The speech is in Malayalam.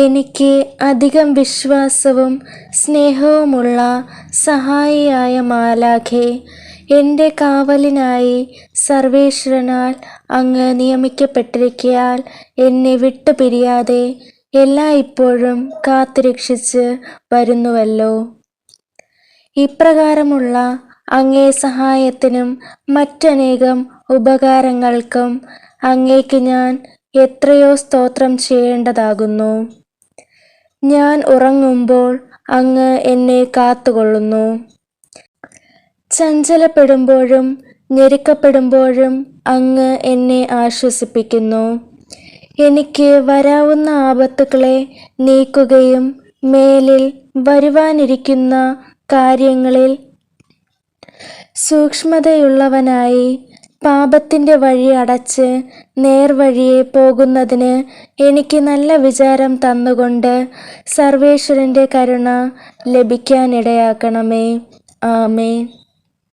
എനിക്ക് അധികം വിശ്വാസവും സ്നേഹവുമുള്ള സഹായിയായ മാലാഖെ എന്റെ കാവലിനായി സർവേശ്വരനാൽ അങ്ങ് നിയമിക്കപ്പെട്ടിരിക്കയാൽ എന്നെ വിട്ടുപിരിയാതെ എല്ലായ്പ്പോഴും കാത്തുരക്ഷിച്ച് വരുന്നുവല്ലോ. ഇപ്രകാരമുള്ള അങ്ങേ സഹായത്തിനും മറ്റനേകം ഉപകാരങ്ങൾക്കും അങ്ങേക്ക് ഞാൻ എത്രയോ സ്തോത്രം ചെയ്യേണ്ടതാകുന്നു. ഞാൻ ഉറങ്ങുമ്പോൾ അങ്ങ് എന്നെ കാത്തുകൊള്ളുന്നു. ചഞ്ചലപ്പെടുമ്പോഴും ഞെരുക്കപ്പെടുമ്പോഴും അങ്ങ് എന്നെ ആശ്വസിപ്പിക്കുന്നു. എനിക്ക് വരാവുന്ന ആപത്തുകളെ നീക്കുകയും മേലിൽ വരുവാനിരിക്കുന്ന കാര്യങ്ങളിൽ സൂക്ഷ്മതയുള്ളവനായി പാപത്തിന്റെ വഴി അടച്ച് നേർവഴിയെ പോകുന്നതിന് എനിക്ക് നല്ല വിചാരം തന്നുകൊണ്ട് സർവേശ്വരന്റെ കരുണ ലഭിക്കാനിടയാക്കണമേ. ആമേൻ.